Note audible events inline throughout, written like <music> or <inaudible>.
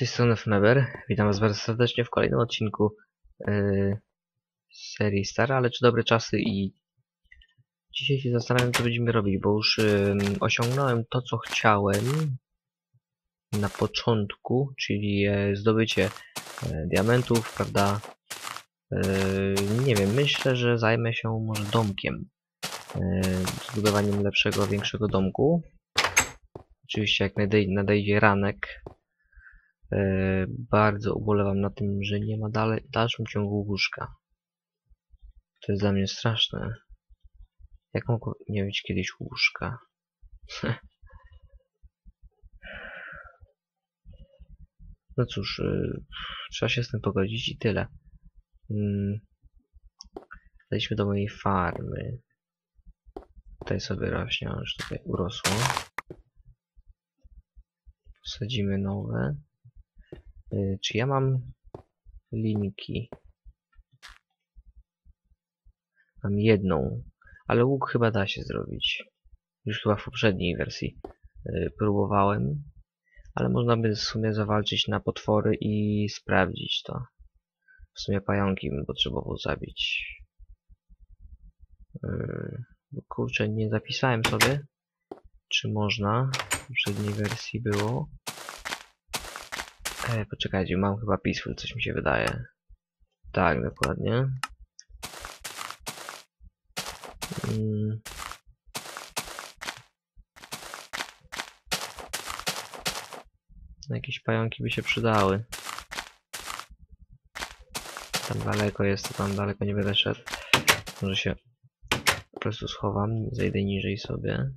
Tej strony Fneber. Witam was bardzo serdecznie w kolejnym odcinku yy, serii Stare, ale czy dobre czasy i dzisiaj się zastanawiam co będziemy robić, bo już yy, osiągnąłem to co chciałem na początku, czyli e, zdobycie e, diamentów, prawda? Yy, nie wiem, myślę, że zajmę się może domkiem. Yy, zbudowaniem lepszego, większego domku. Oczywiście jak nadej nadejdzie ranek, bardzo ubolewam na tym, że nie ma dalej, w dalszym ciągu łóżka. To jest dla mnie straszne. Jak mogło nie być kiedyś łóżka? <laughs> no cóż, y, trzeba się z tym pogodzić i tyle. Mm. Zejdźmy do mojej farmy. Tutaj sobie rośnie, już tutaj urosło. Posadzimy nowe. Y, czy ja mam linki? Mam jedną, ale łuk chyba da się zrobić. Już chyba w poprzedniej wersji y, próbowałem, ale można by w sumie zawalczyć na potwory i sprawdzić to. W sumie pająki bym potrzebował zabić. Yy, kurczę, nie zapisałem sobie, czy można. W poprzedniej wersji było. Ej, poczekajcie, mam chyba Peaceful, coś mi się wydaje. Tak, dokładnie. Mm. Jakieś pająki by się przydały. Tam daleko jest, to tam daleko nie będę szedł. Może się po prostu schowam, zejdę niżej sobie.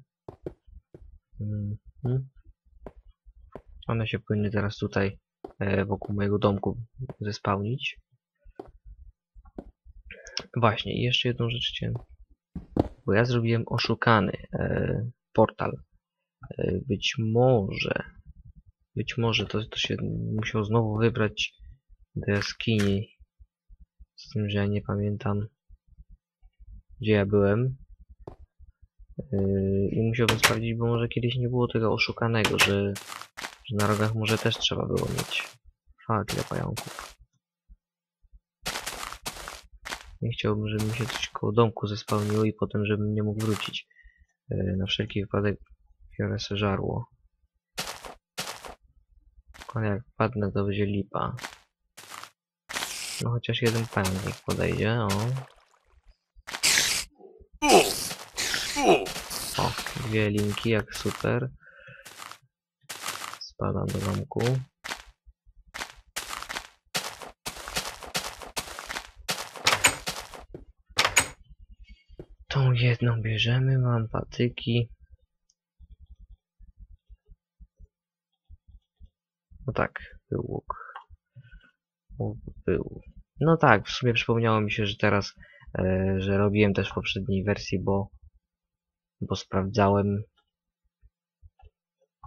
Mm. One się powinny teraz tutaj e, wokół mojego domku zespałnić. Właśnie, i jeszcze jedną rzecz chciałem. Bo ja zrobiłem oszukany e, portal. E, być może, być może to, to się musiał znowu wybrać do jaskini. Z tym, że ja nie pamiętam, gdzie ja byłem. Yy, I musiałbym sprawdzić, bo może kiedyś nie było tego oszukanego, że że na rogach może też trzeba było mieć. Fak, ile pająków. Nie chciałbym, żeby mi się coś koło domku zespełniło i potem, żebym nie mógł wrócić. Yy, na wszelki wypadek biorę se żarło. Ale jak padnę, to będzie lipa. No chociaż jeden niech podejdzie, o. O, dwie linki, jak super. Spadam do domku. Tą jedną bierzemy, mam patyki. No tak, był łuk. Łuk był. No tak, w sumie przypomniało mi się, że teraz, e, że robiłem też w poprzedniej wersji, bo, bo sprawdzałem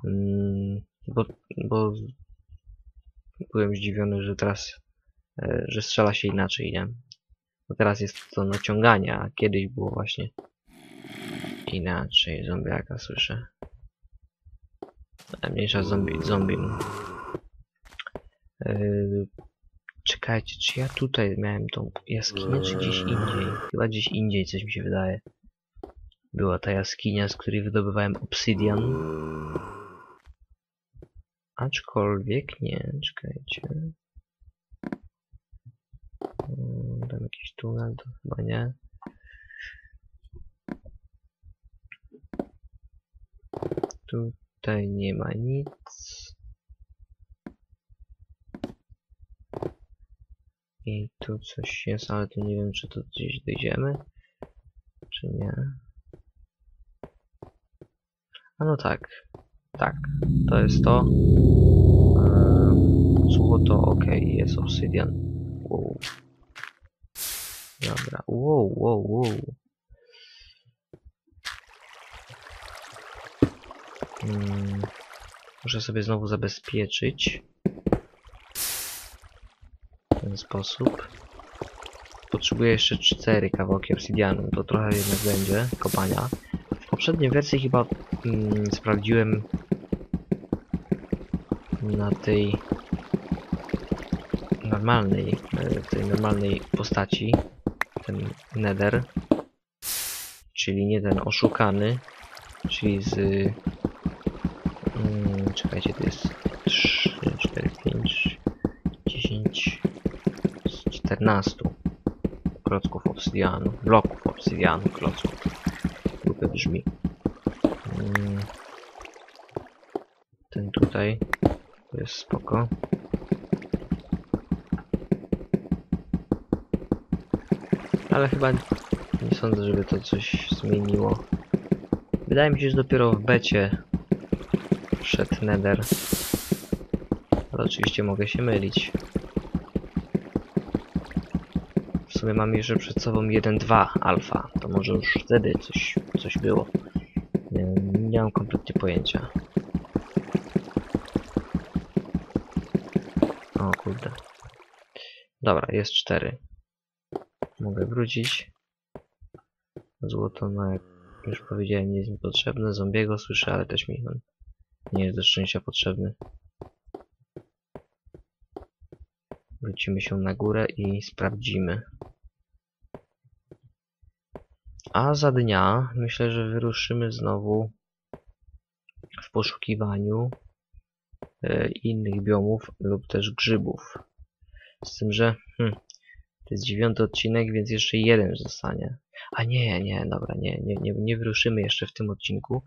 mm, bo, bo byłem zdziwiony, że teraz, e, że strzela się inaczej, nie? Bo teraz jest to naciąganie, a kiedyś było właśnie inaczej. Zombiaka słyszę. Mniejsza zombie, zombie. Yy, czekajcie, czy ja tutaj miałem tą jaskinię, czy gdzieś indziej? Chyba gdzieś indziej, coś mi się wydaje. Była ta jaskinia, z której wydobywałem obsydian. Aczkolwiek nie, czekajcie. Hmm, tam jakiś tunel, to chyba nie. Tutaj nie ma nic. I tu coś jest, ale to nie wiem, czy to gdzieś dojdziemy, czy nie. A no tak, tak, to jest to. Eee, złoto, ok, jest obsydian. Wow. Dobra, wow, wow, wow. Hmm. Muszę sobie znowu zabezpieczyć. W ten sposób. Potrzebuję jeszcze 4 kawałki obsydianu. To trochę jednak będzie kopania. W poprzedniej wersji chyba mm, sprawdziłem na tej normalnej, e, tej normalnej postaci, ten nether, czyli nie ten oszukany, czyli z... Mm, czekajcie, to jest 3, 4, 5, 10, z 14 klocków obsydianu, bloków obsydianu, klocków. Głupio brzmi. Mm, ten tutaj jest spoko. Ale chyba nie sądzę, żeby to coś zmieniło. Wydaje mi się, że dopiero w becie wszedł Nether. Ale oczywiście mogę się mylić. W sumie mamy jeszcze przed sobą 1.2 alfa. To może już wtedy coś, coś było. Nie, nie mam kompletnie pojęcia. O kurde. Dobra, jest 4. Mogę wrócić. Złoto, no jak już powiedziałem, nie jest mi potrzebne. Zombiego słyszę, ale też mi on nie jest do szczęścia potrzebny. Wrócimy się na górę i sprawdzimy. A za dnia myślę, że wyruszymy znowu w poszukiwaniu e, innych biomów lub też grzybów. Z tym, że hmm, to jest dziewiąty odcinek, więc jeszcze jeden zostanie. A nie, nie, dobra, nie, nie, nie, nie wyruszymy jeszcze w tym odcinku,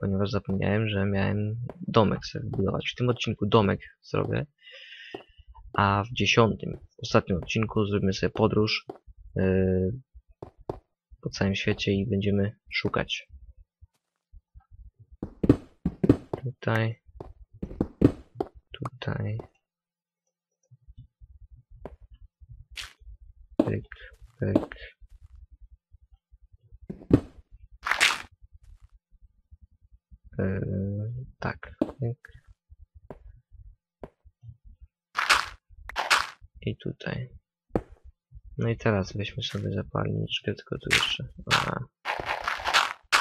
ponieważ zapomniałem, że miałem domek sobie wybudować. W tym odcinku domek zrobię, a w dziesiątym, w ostatnim odcinku zrobimy sobie podróż yy, po całym świecie i będziemy szukać. Tutaj, tutaj, pyk, pyk. Yy, tak, pyk. I tutaj. No i teraz weźmy sobie zapalniczkę, tylko tu jeszcze a,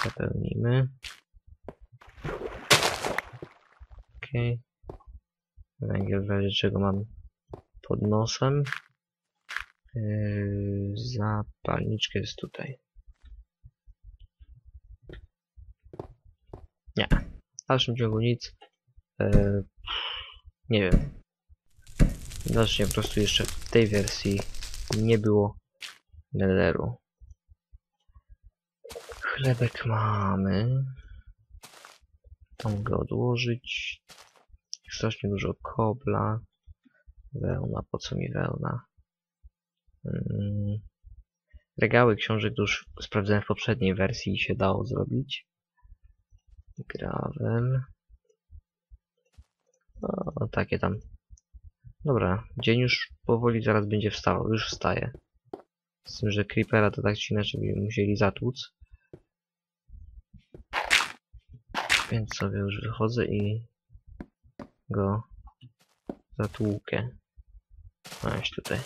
zapełnimy. Ok. Węgiel w razie czego mam pod nosem. Yy, zapalniczka jest tutaj. Nie. W dalszym ciągu nic. Yy, nie wiem. Widocznie po prostu jeszcze w tej wersji nie było netheru. Chlebek mamy. To mogę odłożyć. Strasznie dużo kobla. Wełna, po co mi wełna? Hmm. Regały książek już sprawdzałem w poprzedniej wersji i się dało zrobić. Gravel. O, takie tam Dobra, dzień już powoli zaraz będzie wstawał, już wstaje. Z tym, że Creepera to tak czy inaczej by musieli zatłuc. Więc sobie już wychodzę i go zatłukę. Maś tutaj.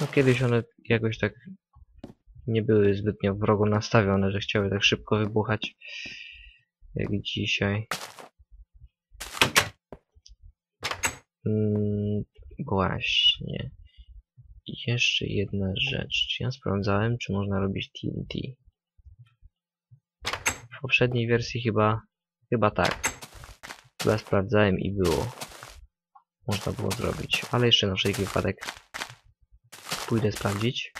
No kiedyś one jakoś tak nie były zbytnio wrogo nastawione, że chciały tak szybko wybuchać jak dzisiaj. Mm, właśnie. Jeszcze jedna rzecz. Ja sprawdzałem, czy można robić TNT? Poprzedniej wersji chyba... Chyba tak. Chyba sprawdzałem i było. Można było zrobić. Ale jeszcze na wszelki wypadek pójdę sprawdzić.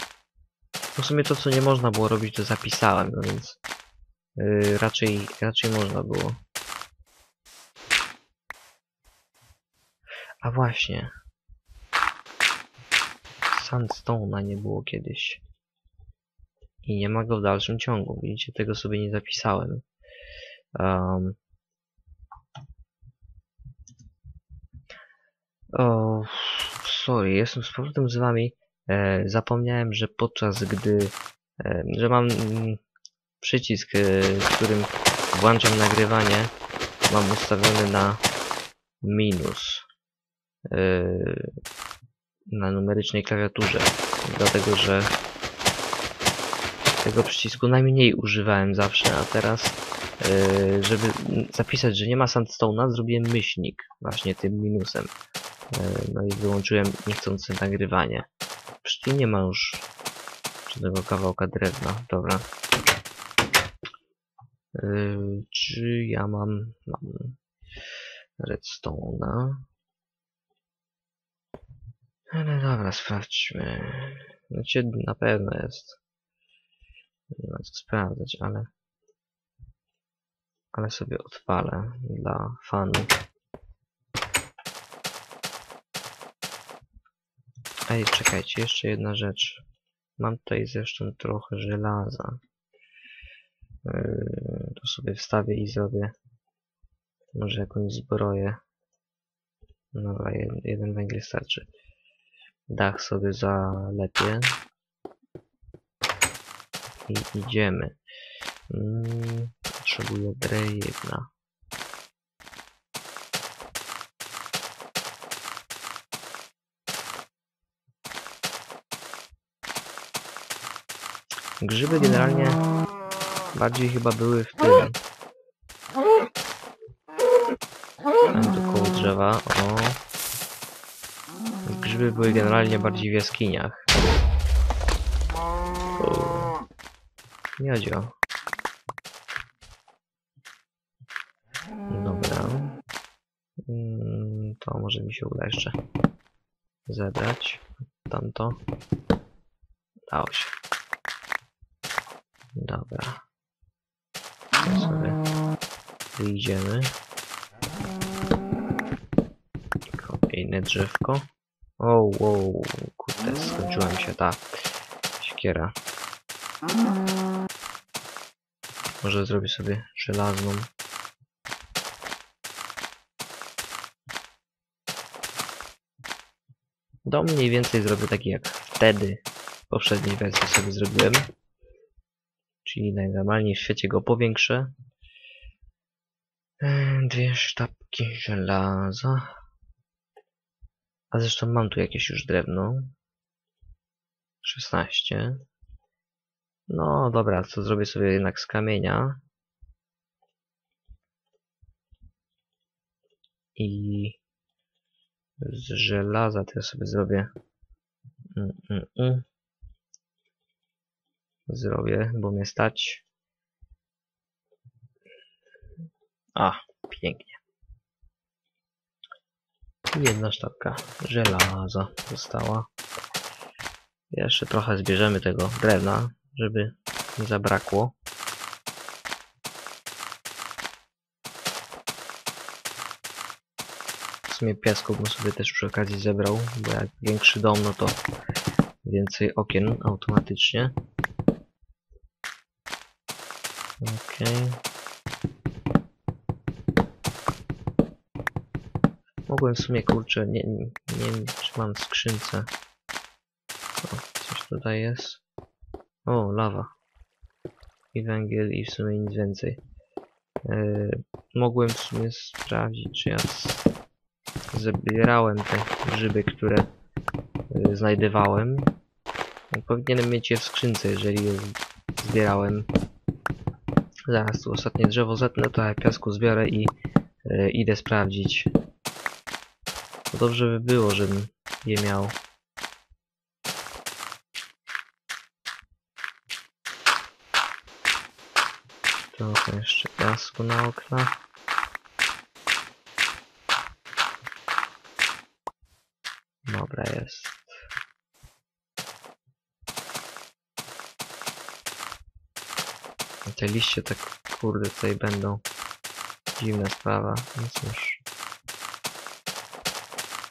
W sumie to, co nie można było robić, to zapisałem, no więc... Yy, raczej, raczej można było. A właśnie. Sandstone'a nie było kiedyś. I nie ma go w dalszym ciągu. Widzicie, tego sobie nie zapisałem. Um. O, sorry, jestem z powrotem z wami. E, zapomniałem, że podczas gdy... E, że mam mm, przycisk, e, którym włączam nagrywanie, mam ustawiony na minus. Yy, na numerycznej klawiaturze, dlatego że tego przycisku najmniej używałem zawsze, a teraz, yy, żeby zapisać, że nie ma sandstone'a, zrobiłem myślnik właśnie tym minusem. Yy, no i wyłączyłem niechcący nagrywanie. Tu nie ma już żadnego kawałka drewna. Dobra. Yy, czy ja mam... mam redstone'a? Ale dobra, sprawdźmy. Znaczy, na pewno jest. Nie ma co sprawdzać, ale... Ale sobie odpalę dla fanów. Ej, czekajcie, jeszcze jedna rzecz. Mam tutaj zresztą trochę żelaza. Yy, to sobie wstawię i zrobię może jakąś zbroję. Dobra, jeden, jeden węgiel starczy. Dach sobie zalepię. I idziemy. Mm, potrzebuję drewna. Grzyby generalnie bardziej chyba były w tym. Tam tu koło drzewa, o. Grzyby były generalnie bardziej w jaskiniach. Miodzio. Dobra. Mm, To może mi się uda jeszcze zebrać. Tamto. Dało się. Dobra. To sobie wyjdziemy. Kolejne drzewko. O, wow, kurde, mi się ta siekiera. Może zrobię sobie żelazną. Dom mniej więcej zrobię taki jak wtedy w poprzedniej wersji sobie zrobiłem. Czyli najnormalniej w świecie go powiększę. Eee, Dwie sztabki żelaza. A zresztą mam tu jakieś już drewno. 16. No dobra, co zrobię sobie jednak z kamienia. I z żelaza to ja sobie zrobię. Mm, mm, mm. Zrobię, bo mnie stać. A, pięknie. Jedna sztabka żelaza została. Jeszcze trochę zbierzemy tego drewna, żeby nie zabrakło. W sumie piasku bym sobie też przy okazji zebrał, bo jak większy dom, no to więcej okien automatycznie. Okej. Mogłem w sumie, kurczę, nie, nie, nie wiem czy mam skrzynce. O, coś tutaj jest. O, lawa. I węgiel i w sumie nic więcej. Yy, mogłem w sumie sprawdzić, czy ja zbierałem te grzyby, które yy, znajdowałem. Powinienem mieć je w skrzynce, jeżeli je zbierałem. Zaraz tu ostatnie drzewo zetnę, ja piasku zbiorę i yy, idę sprawdzić. Dobrze by było, żebym je miał. Trochę jeszcze piasku na okna. Dobra, jest. Te liście tak kurde tutaj będą. Dziwna sprawa, no cóż.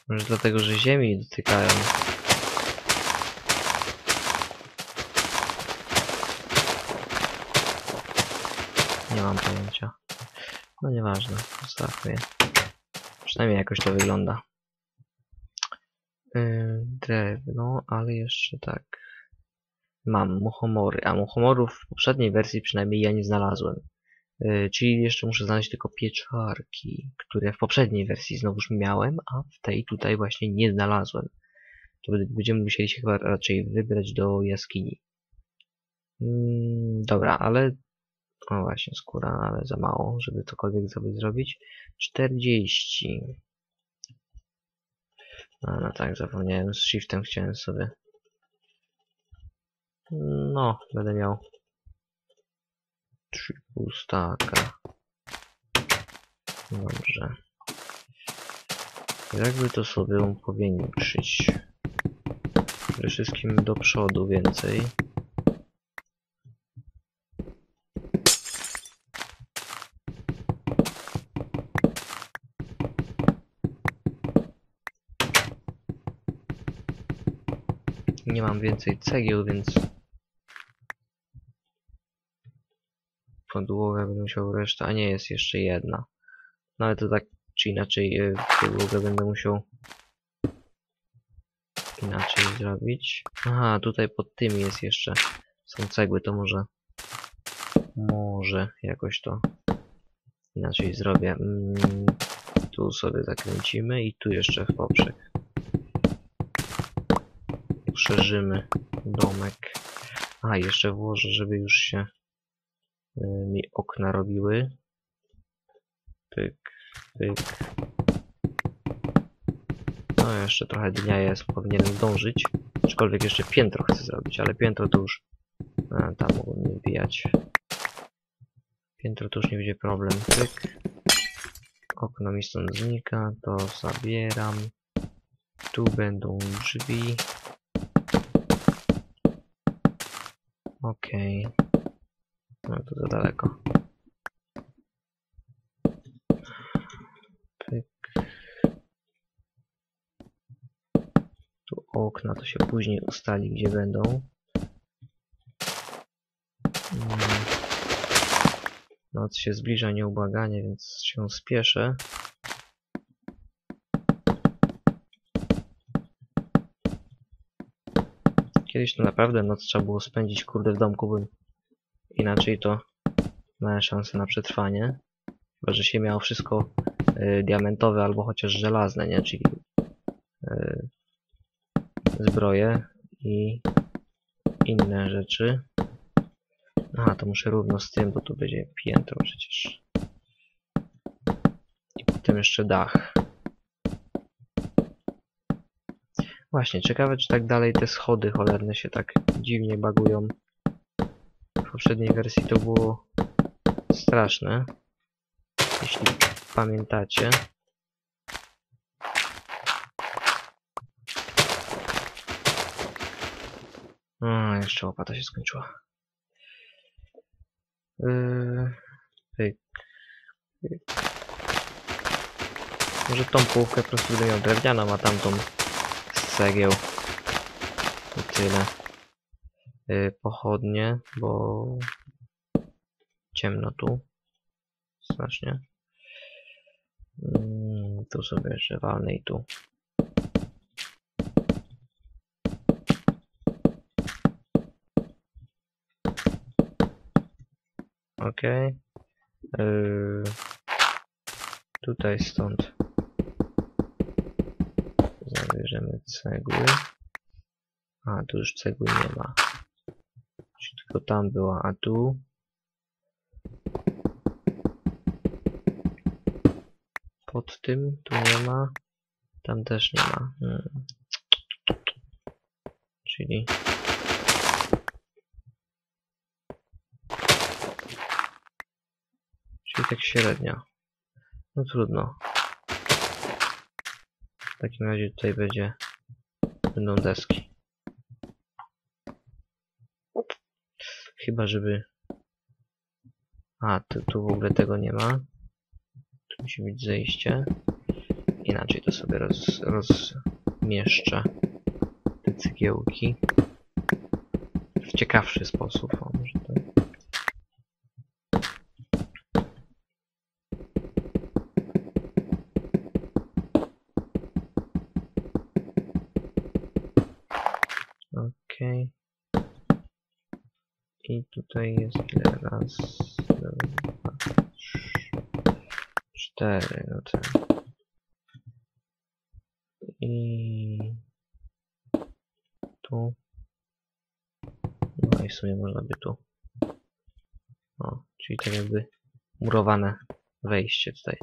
Może dlatego, że ziemi dotykają. Mam pojęcia. No nieważne, zostawmy je. Przynajmniej jakoś to wygląda. Yy, drewno, ale jeszcze tak. Mam muchomory, a muchomorów w poprzedniej wersji przynajmniej ja nie znalazłem. Yy, czyli jeszcze muszę znaleźć tylko pieczarki, które w poprzedniej wersji znowuż miałem, a w tej tutaj właśnie nie znalazłem. To będziemy musieli się chyba raczej wybrać do jaskini. Mm, Dobra, ale... O właśnie, skóra, ale za mało, żeby cokolwiek sobie zrobić. 40. No, no tak, zapomniałem, z shiftem chciałem sobie... No, będę miał... 3,5 staka. Dobrze. Jakby to sobie powiększyć? Przede wszystkim do przodu więcej. Nie mam więcej cegieł, więc podłogę będę musiał resztę, a nie jest jeszcze jedna. No ale to tak czy inaczej e, podłogę będę musiał inaczej zrobić. Aha, tutaj pod tym jest jeszcze są cegły, to może może jakoś to inaczej zrobię. Mm, tu sobie zakręcimy i tu jeszcze w poprzek. Poszerzymy domek. A, jeszcze włożę, żeby już się y, mi okna robiły. Pyk, pyk. No, jeszcze trochę dnia jest, powinienem zdążyć. Aczkolwiek jeszcze piętro chcę zrobić, ale piętro to już... A, tam mogą mnie wbijać. Piętro to już nie będzie problem. Pyk. Okno mi stąd znika, to zabieram. Tu będą drzwi. Okej. No to za daleko. Pyk. Tu okna to się później ustali, gdzie będą. Mm. Noc się zbliża nieubłaganie, więc się spieszę. Kiedyś to naprawdę noc trzeba było spędzić kurde w domku, bo inaczej to małe szanse na przetrwanie. Chyba, że się miało wszystko y, diamentowe albo chociaż żelazne, nie? Czyli y, zbroje i inne rzeczy. Aha, to muszę równo z tym, bo tu będzie piętro przecież. I potem jeszcze dach. Właśnie, ciekawe czy tak dalej te schody cholerne się tak dziwnie bagują. W poprzedniej wersji to było straszne. Jeśli pamiętacie. A, jeszcze łopata się skończyła. Yy, pyk. Może tą połówkę po prostu będę miał drewnianą, a tamtą cegieł. I tyle. Yy, pochodnie, bo ciemno tu. Strasznie. Mm, tu sobie jeszcze walnę i tu. Ok. Yy, tutaj stąd zabierzemy cegły. A, tu już cegły nie ma. Tylko tam była, a tu pod tym tu nie ma. Tam też nie ma. Hmm. Czyli Czyli tak średnio. No trudno. W takim razie tutaj będzie będą deski. Chyba żeby... A, tu, tu w ogóle tego nie ma. Tu musi być zejście. Inaczej to sobie roz, rozmieszczę. Te cegiełki. W ciekawszy sposób. O, może tak. Okej. I tutaj jest ile? Raz, dwa, trzy, cztery. No tak. I tu. No i w sumie można by tu O, czyli tak jakby murowane wejście tutaj.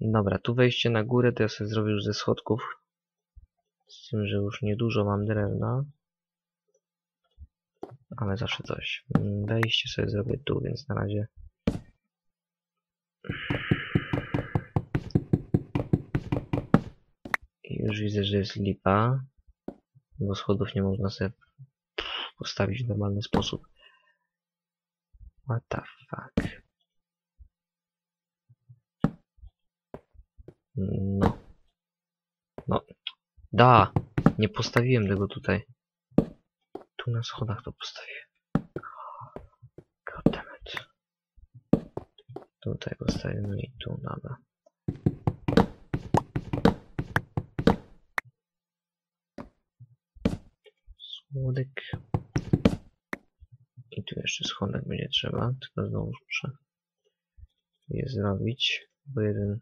Dobra, tu wejście na górę to ja sobie zrobię już ze schodków. Z tym, że już niedużo mam drewna. Ale zawsze coś. Mm, Wejście sobie zrobię tu, więc na razie już widzę, że jest lipa. Bo schodów nie można sobie postawić w normalny sposób. What the fuck? No. No. Da! Nie postawiłem tego tutaj. Tu na schodach to postawiłem. Goddammit. Tutaj postawiłem i tu, dobra. Słodek. I tu jeszcze schodek będzie trzeba, tylko znowu muszę je zrobić, bo jeden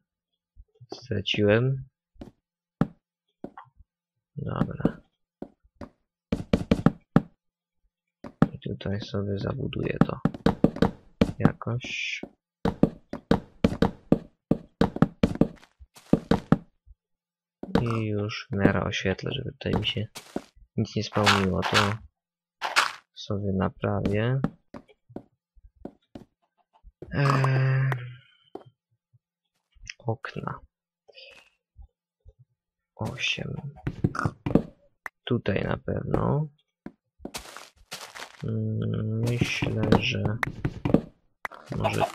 straciłem. Dobra. I tutaj sobie zabuduję to jakoś. I już w miarę oświetlę, żeby tutaj mi się nic nie spełniło, to sobie naprawię. Eee,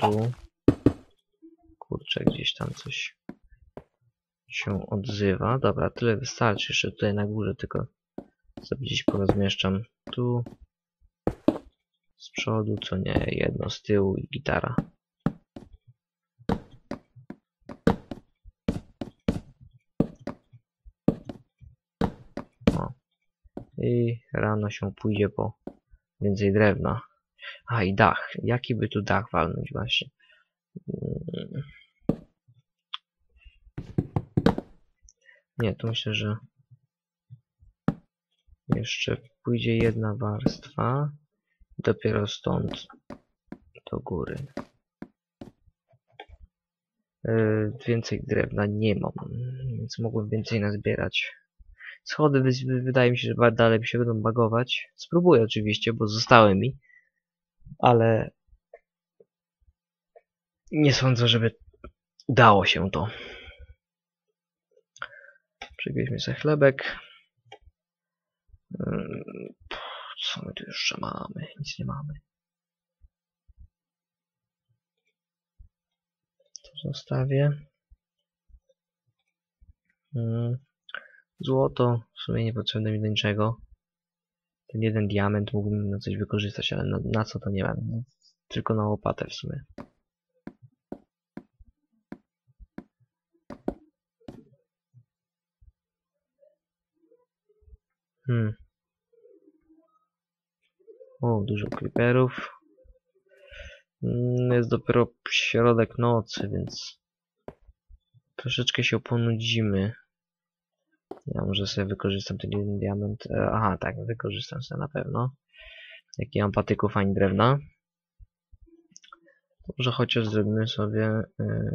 tu. Kurczę, gdzieś tam coś się odzywa. Dobra, tyle wystarczy. Jeszcze tutaj na górze tylko sobie gdzieś porozmieszczam. Tu z przodu, co nie, jedno z tyłu i gitara. O. I rano się pójdzie po więcej drewna. A i dach. Jaki by tu dach walnąć właśnie? Nie, to myślę, że jeszcze pójdzie jedna warstwa. Dopiero stąd do góry. Yy, więcej drewna nie mam, więc mogłem więcej nazbierać. Schody wy, wy, wydaje mi się, że dalej mi się będą bagować. Spróbuję oczywiście, bo zostały mi. Ale nie sądzę, żeby udało się to. Przywieźmy sobie chlebek. Co my tu jeszcze mamy? Nic nie mamy. To zostawię. Ym, Złoto w sumie niepotrzebne mi do niczego. Ten jeden diament mógłbym na coś wykorzystać, ale na, na co to nie wiem. Tylko na łopatę w sumie. Hmm. O, dużo creeperów. Mm, Jest dopiero środek nocy, więc troszeczkę się ponudzimy. Ja może sobie wykorzystam ten jeden diament. E, Aha, tak, wykorzystam sobie na pewno. Jak nie mam patyków ani drewna. Może chociaż zrobimy sobie... Yy...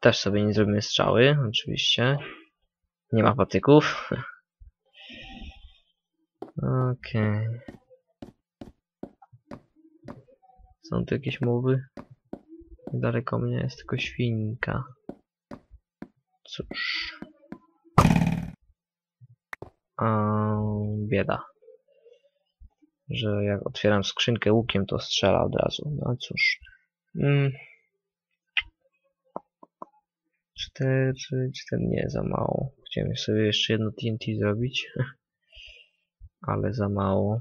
Też sobie nie zrobimy strzały, oczywiście. Nie ma patyków. <laughs> Okej. Są tu jakieś mowy? Daleko mnie jest tylko świnka. Cóż. Bieda. Że jak otwieram skrzynkę łukiem, to strzela od razu. No cóż. Mm. Cztery, cztery, nie, za mało. Chciałem sobie jeszcze jedno TNT zrobić. <laughs> Ale za mało.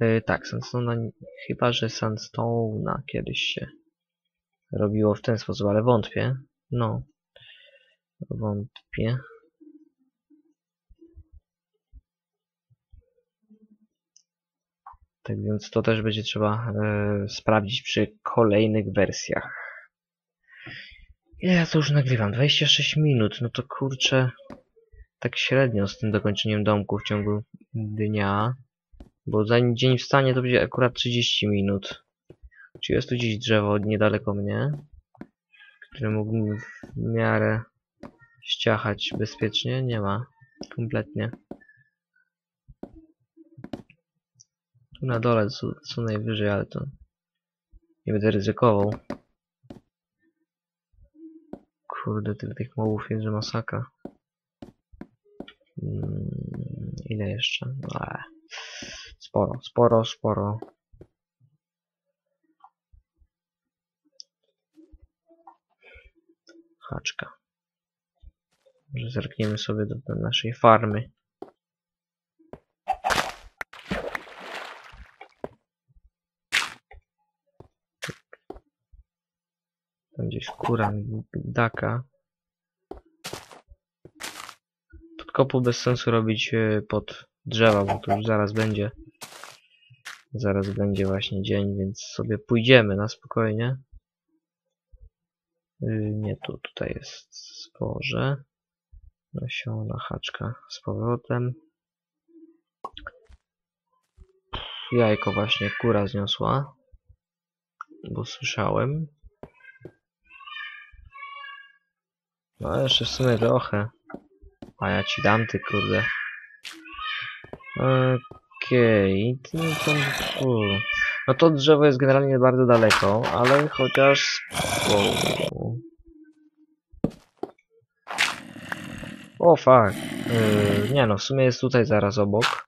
Yy, tak, sandstone, chyba że sandstone'a kiedyś się robiło w ten sposób, ale wątpię. No, wątpię. Tak więc to też będzie trzeba e, sprawdzić przy kolejnych wersjach. Ja to już nagrywam? 26 minut, no to kurczę tak średnio z tym dokończeniem domku w ciągu dnia. Bo zanim dzień wstanie, to będzie akurat 30 minut. Czy jest tu gdzieś drzewo niedaleko mnie? Które mógłbym w miarę ściachać bezpiecznie? Nie ma. Kompletnie. Tu na dole co, co najwyżej, ale to nie będę ryzykował. Kurde, tyle tych mobów jest, że masakra. Mm, ile jeszcze? Eee. Sporo, sporo, sporo. Haczka. Może zerkniemy sobie do, do naszej farmy. Tam gdzieś skóra daka. Podkopu bez sensu robić e, pod drzewa, bo to już zaraz będzie. Zaraz będzie właśnie dzień, więc sobie pójdziemy na spokojnie. Yy, nie tu, tutaj jest zboże. Nasiona, haczka z powrotem. Jajko właśnie kura zniosła. Bo słyszałem. No jeszcze w sumie trochę. A ja ci dam ty kurde. Okej, to, u. no to drzewo jest generalnie bardzo daleko, ale chociaż o, fuck. Yy, nie no, w sumie jest tutaj zaraz obok.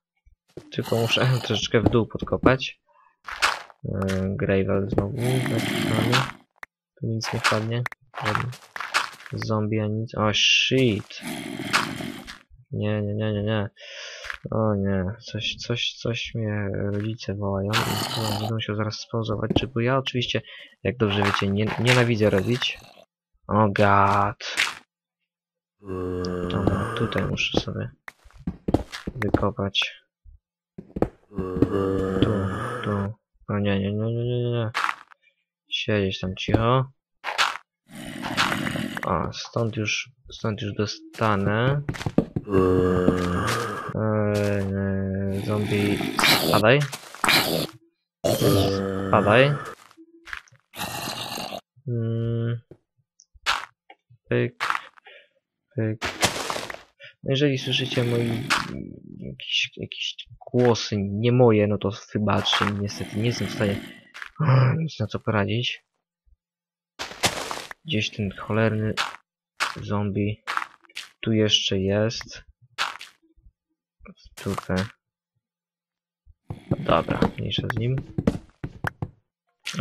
Tylko muszę <laughs> troszeczkę w dół podkopać. Yy, Gravel znowu napisany. Tu nic nie wpadnie. Żaden Zombie ani nic. O shit. Nie, nie, nie, nie, nie. O nie, coś, coś, coś mnie rodzice wołają i będę musiał zaraz spauzować, czy bo ja oczywiście, jak dobrze wiecie, nie, nienawidzę robić. O god. Dobra, tutaj muszę sobie wykopać. Tu, tu. O nie, nie, nie, nie, nie, nie. Siedzieć tam cicho. A, stąd już, stąd już dostanę. Eee, zombie, spadaj. Spadaj. Mm. Pyk, pyk. No Jeżeli słyszycie moi jakieś, jakieś głosy, nie moje, no to wybaczcie niestety nie jestem w stanie nic na co poradzić. Gdzieś ten cholerny zombie tu jeszcze jest. Tutaj. Dobra, mniejsza z nim.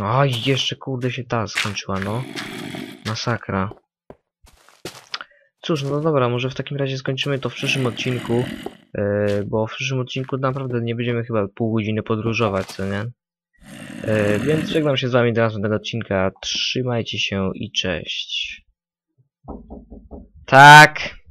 Oj, jeszcze kurde się ta skończyła, no. Masakra. Cóż, no dobra, może w takim razie skończymy to w przyszłym odcinku, yy, bo w przyszłym odcinku naprawdę nie będziemy chyba pół godziny podróżować, co nie? Yy, więc żegnam się z wami do następnego odcinka. Trzymajcie się i cześć. Tak.